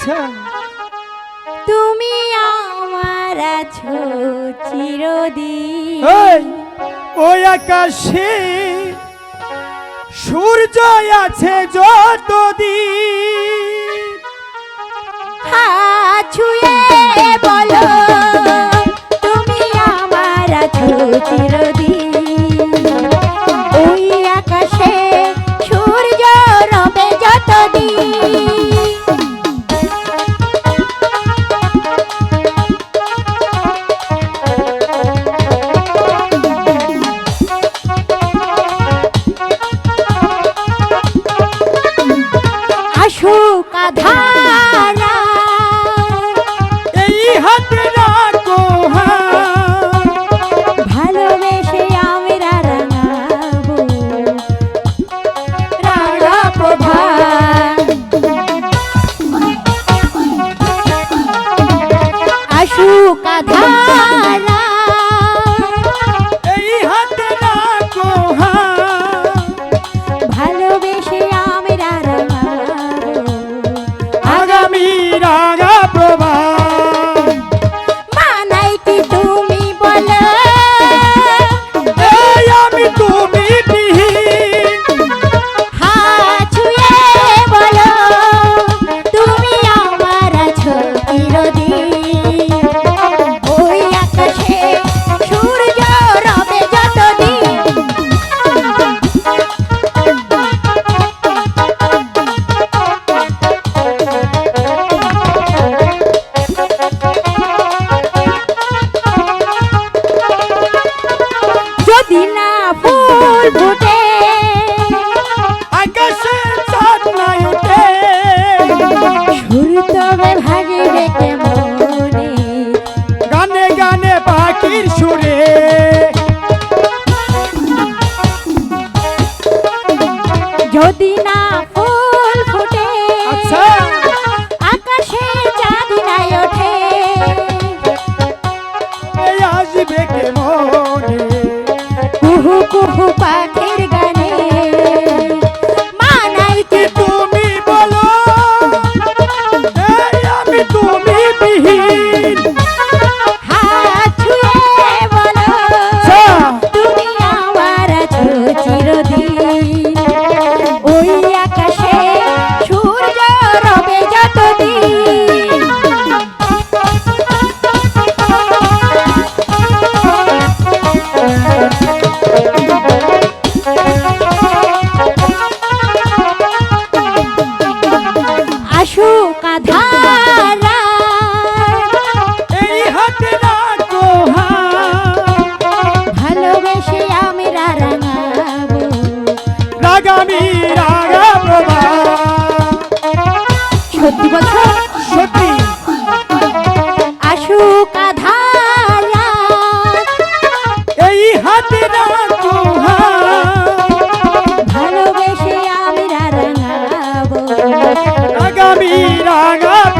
আছো তুমি আমার আছো চিরদিন। ওই আকাশে সূর্য আছে যতদিন। আছুই রাধা কুহু কুহু পাখির সত্যি বলছো সত্যি? আসুক এই হাতে ভালোবেসে আমি রাঙাবো। আগামী রাঙাবো